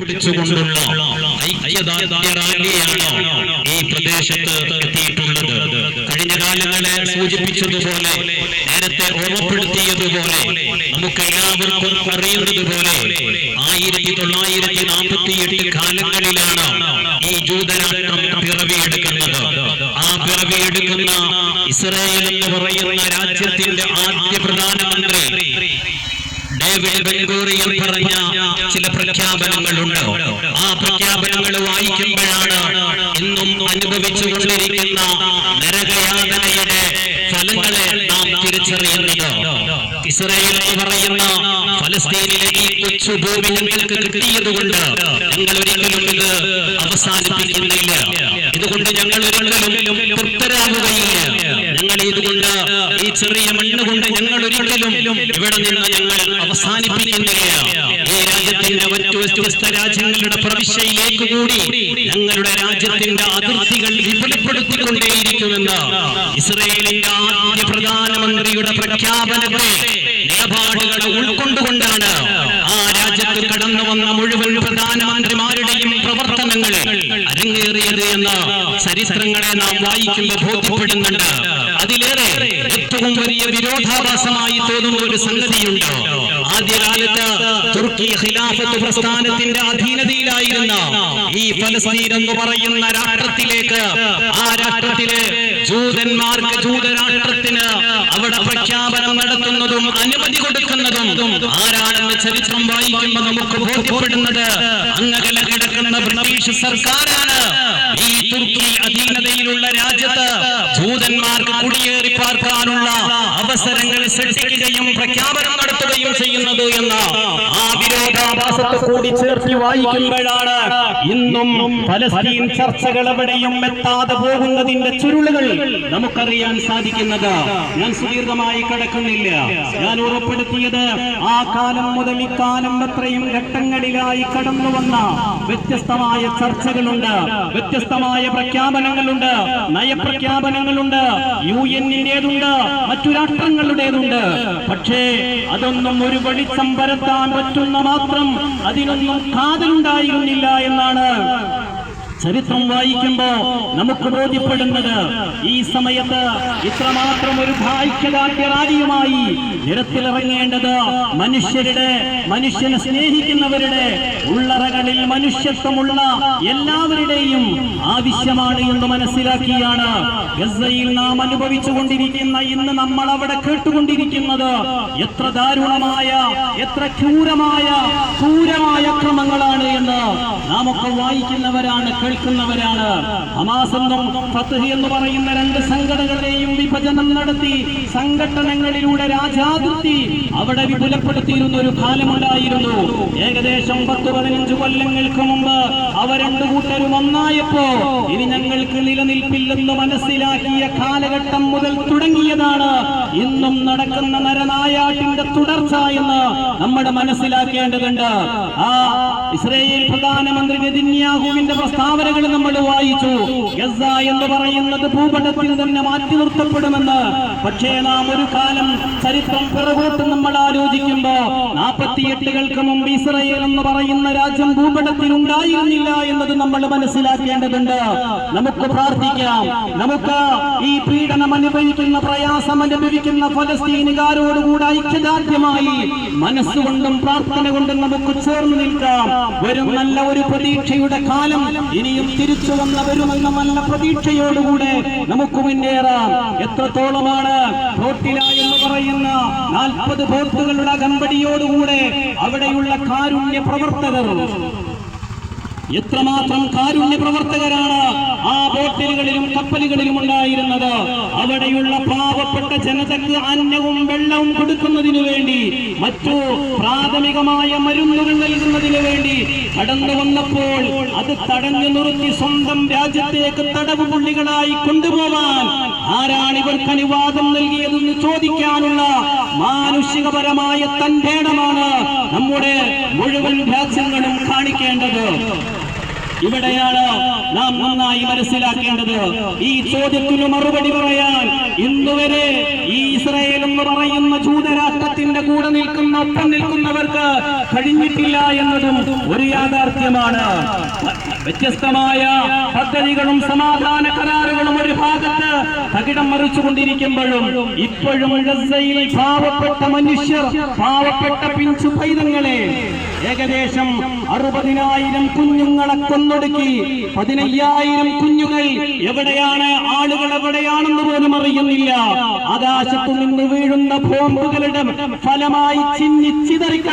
പിടിച്ചുകൊണ്ടുള്ള ഐക്യദാർഢ്യ റാലിയാണ് ഈ പ്രദേശത്ത് എത്തിയിട്ടുള്ളത്. കഴിഞ്ഞ കാലങ്ങളെ സൂചിപ്പിച്ചതുപോലെ നേരത്തെ ഓർമ്മപ്പെടുത്തിയതുപോലെ നമുക്ക് എല്ലാവർക്കും അറിയുന്നത് പോലെ ആയിരത്തി തൊള്ളായിരത്തി നാൽപ്പത്തി എട്ട് കാലങ്ങളിലാണ് ഈ ജൂതരാഷ്ട്രം പിറവിയെടുക്കുന്നത്. ആ പിറവിയെടുക്കുന്ന ഇസ്രായേൽ എന്ന് പറയുന്ന രാജ്യത്തിന്റെ ആദ്യ പ്രധാനമന്ത്രി പറഞ്ഞ ചില പ്രഖ്യാപനങ്ങളുണ്ട്? ആ പ്രഖ്യാപനങ്ങൾ വായിക്കുമ്പോഴാണ് ഇന്നും അനുഭവിച്ചുകൊണ്ടിരിക്കുന്ന നരകയാതനയുടെ ഫലങ്ങളെ നാം തിരിച്ചറിയുന്നത്. ഇസ്രയേൽ എന്ന് പറയുന്ന ഫലസ്തീനിലെ ഈ കൊച്ചു ഭൂമി ഞങ്ങൾക്ക് കിട്ടിയത് കൊണ്ട് ഞങ്ങൾ ഒരിക്കലും ഇത് അവസാനിപ്പിക്കുന്നില്ല. ഇതുകൊണ്ട് ഞങ്ങൾ ഒരിക്കലും തൃപ്തരാകുകയില്ല. ഞങ്ങൾ ഇതുകൊണ്ട് ഈ ചെറിയ മണ്ണ് കൊണ്ട് ഞങ്ങൾ ഒരിക്കലും ഇവിടെ നിന്ന് ഞങ്ങൾ അവസാനിപ്പിക്കുന്നില്ല ഈ രാജ്യത്തിന്റെ മറ്റു വ്യത്യസ്ത രാജ്യങ്ങളുടെ പ്രവിശ്യയിലേക്ക് കൂടി ഞങ്ങളുടെ രാജ്യത്തിന്റെ അതിർത്തികൾ വിപുലപ്പെടുത്തിക്കൊണ്ടേയിരിക്കുമെന്ന് ഇസ്രയേലിന്റെ ആദ്യ പ്രധാനമന്ത്രിയുടെ പ്രഖ്യാപനത്തെ നിലപാടുകളെ ഉൾക്കൊണ്ടുകൊണ്ടാണ് ആ രാജ്യത്ത് കടന്നു വന്ന മുഴുവൻ പ്രധാനമന്ത്രിമാരുടെയും പ്രവർത്തനങ്ങൾ അരങ്ങേറിയത് എന്ന് ചരിത്രങ്ങളെ നാം വായിക്കുമ്പോൾ ബോധ്യപ്പെടുന്നുണ്ട്. അതിലേറെ ഏറ്റവും വലിയ വിരോധാഭാസമായി തോന്നുന്ന ഒരു സംഗതിയുണ്ട്? ആദ്യകാലത്ത് തുർക്കി ഖിലാഫത്ത് പ്രസ്ഥാനത്തിന്റെ അധീനതയിലായിരുന്ന ഈ ഫലസ്തീൻ എന്ന് പറയുന്ന രാഷ്ട്രത്തിലേക്ക് ആ രാഷ്ട്രത്തിലെ ജൂതന്മാർക്ക് ജൂതരാഷ്ട്രത്തിന് അവിടെ പ്രഖ്യാപനം നടത്തുന്നതും അനുമതി കൊടുക്കുന്നതും ആരാണെന്ന് ചരിത്രം വായിക്കുമ്പോൾ നമുക്ക് ബോധ്യപ്പെടുന്നത് അങ്ങകല കിടക്കുന്ന ബ്രിട്ടീഷ് സർക്കാരാണ്. ഈ തുർക്കി അധീനതയിലുള്ള രാജ്യത്ത് ജൂതന്മാർക്ക് കുടിയേറി പാർക്കാനുള്ള അവസരങ്ങൾ സൃഷ്ടിക്കുകയും പ്രഖ്യാപനം നടത്തുകയും ചെയ്യുന്നത് എന്ന വിരോധാഭാസത്തെ കൂടി ചേർത്തി വായിക്കുമ്പോഴാണ് ഇന്നും ഫലസ്തീൻ ചർച്ചകൾ എവിടെയും എത്താതെ പോകുന്നതിന്റെ ചുരുളുകൾ നമുക്കറിയാൻ സാധിക്കുന്നത്. ഞാൻ സുദീർഘമായി കിടക്കുന്നില്ല. ഞാൻ ഉറപ്പെടുത്തിയത് ആ കാലം മുതൽ ഇക്കാലം അത്രയും ഘട്ടങ്ങളിലായി കടന്നു വന്ന വ്യത്യസ്തമായ ചർച്ചകളുണ്ട് വ്യത്യസ്തമായ പ്രഖ്യാപനങ്ങളുണ്ട് നയപ്രഖ്യാപനങ്ങളുണ്ട് യു എന്നിന്റേതുണ്ട് മറ്റു രാഷ്ട്രങ്ങളുടേതുണ്ട്. പക്ഷേ അതൊന്നും ഒരു വെളിച്ചം പരത്താൻ പറ്റുന്ന മാത്രം അതിനൊന്നും കാതലുണ്ടായിരുന്നില്ല എന്നാണ് ചരിത്രം വായിക്കുമ്പോ നമുക്ക് ബോധ്യപ്പെടുന്നത് ഈ സമയത്ത് ഇത്രമാത്രം ഒരു ഭാഗ്യദാർഢ്യറാലിയുമായി നിരത്തിലിറങ്ങേണ്ടത് മനുഷ്യരുടെ മനുഷ്യനെ സ്നേഹിക്കുന്നവരുടെ ഉള്ളറകളിൽ മനുഷ്യത്വമുള്ള എല്ലാവരുടെയും ആവശ്യമാണ് എന്ന് മനസ്സിലാക്കിയാണ് ഗസയിൽ നാം അനുഭവിച്ചു കൊണ്ടിരിക്കുന്ന ഇന്ന് നമ്മൾ അവിടെ കേട്ടുകൊണ്ടിരിക്കുന്നത്. എത്ര ദാരുണമായ എത്ര ക്രൂരമായ ക്രൂരമായ ക്രമങ്ങളാണ് എന്ന്. നാം ഒക്കെ വായിക്കുന്നവരാണ് കേൾക്കുന്നവരാണ് ഹമാസെന്നും എന്ന് പറയുന്ന രണ്ട് സംഘടനകളെയും വിഭജനം നടത്തി സംഘടനകളിലൂടെ രാജാതിർത്തി അവിടെ വിപുലപ്പെടുത്തിയിരുന്ന ഒരു കാലമുണ്ടായിരുന്നു. ഏകദേശം പത്ത് പതിനഞ്ച് കൊല്ലങ്ങൾക്ക് മുമ്പ് അവ രണ്ടു കൂട്ടരും ഒന്നായപ്പോ ഇനി ഞങ്ങൾക്ക് നിലനിൽപ്പില്ലെന്ന് മനസ്സിലാക്കിയ കാലഘട്ടം മുതൽ തുടങ്ങിയതാണ്. ഇന്നും നടക്കുന്ന നരനായാട്ടിന്റെ തുടർച്ച എന്ന് നമ്മുടെ മനസ്സിലാക്കേണ്ടതുണ്ട്. ആ ഇസ്രയേൽ പ്രധാനമന്ത്രി നെതിന്യാഹുവിന്റെ പ്രസ്താവനകൾ നമ്മൾ വായിച്ചു. ഗസ എന്ന് പറയുന്നത് ഭൂപടത്തിൽ തന്നെ മാറ്റി നിർത്തപ്പെടുമെന്ന്. പക്ഷേ നാം ഒരു കാലം ചരിത്രം പിറകോട്ട് നമ്മൾ ആലോചിക്കുമ്പോ നാൽപ്പത്തിയെട്ടുകൾക്ക് മുമ്പ് ഇസ്രയേൽ എന്ന് പറയുന്ന രാജ്യം ഭൂപടത്തിൽ ഉണ്ടായിരുന്നില്ല എന്നത് നമ്മൾ മനസ്സിലാക്കേണ്ടതുണ്ട്. നമുക്ക് പ്രാർത്ഥിക്കാം. നമുക്ക് ഈ പീഡനം അനുഭവിക്കുന്ന പ്രയാസം അനുഭവിക്കുന്ന ഫലസ്തീനുകാരോടുകൂടെ ഐക്യദാർഢ്യമായി മനസ്സുകൊണ്ടും പ്രാർത്ഥന കൊണ്ടും നമുക്ക് ചേർന്ന് നിൽക്കാം. വരും നല്ല ഒരു പ്രതീക്ഷയുടെ കാലം ഇനിയും തിരിച്ചു വന്ന വരുമെന്ന നല്ല പ്രതീക്ഷയോടുകൂടെ നമുക്ക് മുന്നേറാം. എത്രത്തോളമാണ് എന്ന് പറയുന്ന നാൽപ്പത് ബോട്ടുകളുടെ അകമ്പടിയോടുകൂടെ അവിടെയുള്ള കാരുണ്യ പ്രവർത്തകർ എത്രമാത്രം കാരുണ്യ പ്രവർത്തകരാണ് ആ ബോട്ടിലുകളിലും കപ്പലുകളിലും ഉണ്ടായിരുന്നത്? അവിടെയുള്ള പാവപ്പെട്ട ജനതക്ക് അന്നവും വെള്ളവും കൊടുക്കുന്നതിനു വേണ്ടി മറ്റു പ്രാഥമികമായ മരുന്നുകൾ നൽകുന്നതിനു വേണ്ടി കടന്നു വന്നപ്പോൾ അത് തടഞ്ഞു നിർത്തി സ്വന്തം രാജ്യത്തേക്ക് തടവ് പുള്ളികളായി കൊണ്ടുപോവാൻ ആരാണ് ഇവർക്ക് അനുവാദം നൽകിയതെന്ന് ചോദിക്കാനുള്ള മാനുഷികപരമായ തന്റേടമാണ് നമ്മുടെ മുഴുവൻ രാജ്യങ്ങളും കാണിക്കേണ്ടത്. ഇവിടെയാണ് നാം നന്നായി മനസ്സിലാക്കേണ്ടത്. ഈ ചോദ്യത്തിന് മറുപടി പറയാൻ ഇന്നുവരെ ഈ ഇസ്രയേൽ എന്ന് പറയുന്ന ജൂതരാഷ്ട്രത്തിന്റെ കൂടെ നിൽക്കുന്ന ഒപ്പം നിൽക്കുന്നവർക്ക് കഴിഞ്ഞിട്ടില്ല എന്നതും ഒരു യാഥാർത്ഥ്യമാണ്. വ്യത്യസ്തമായ പദ്ധതികളും സമാധാന കരാറുകളും ഒരു ഭാഗത്ത് തകിടം മറിച്ചുകൊണ്ടിരിക്കുമ്പോഴും ഇപ്പോഴും പാവപ്പെട്ട മനുഷ്യർ പാവപ്പെട്ട പിഞ്ചു പൈതങ്ങളെ ഏകദേശം അറുപതിനായിരം കുഞ്ഞുങ്ങളെ കൊന്നൊടുക്കി പതിനയ്യായിരം കുഞ്ഞുകൾ എവിടെയാണ്? ആളുകൾ എവിടെയാണെന്ന് പോലും അറിയുന്നില്ല. ആകാശത്തു നിന്ന് വീഴുന്ന ബോംബുകളുടെ ഫലമായി ചിന്നി ചിതറിക്ക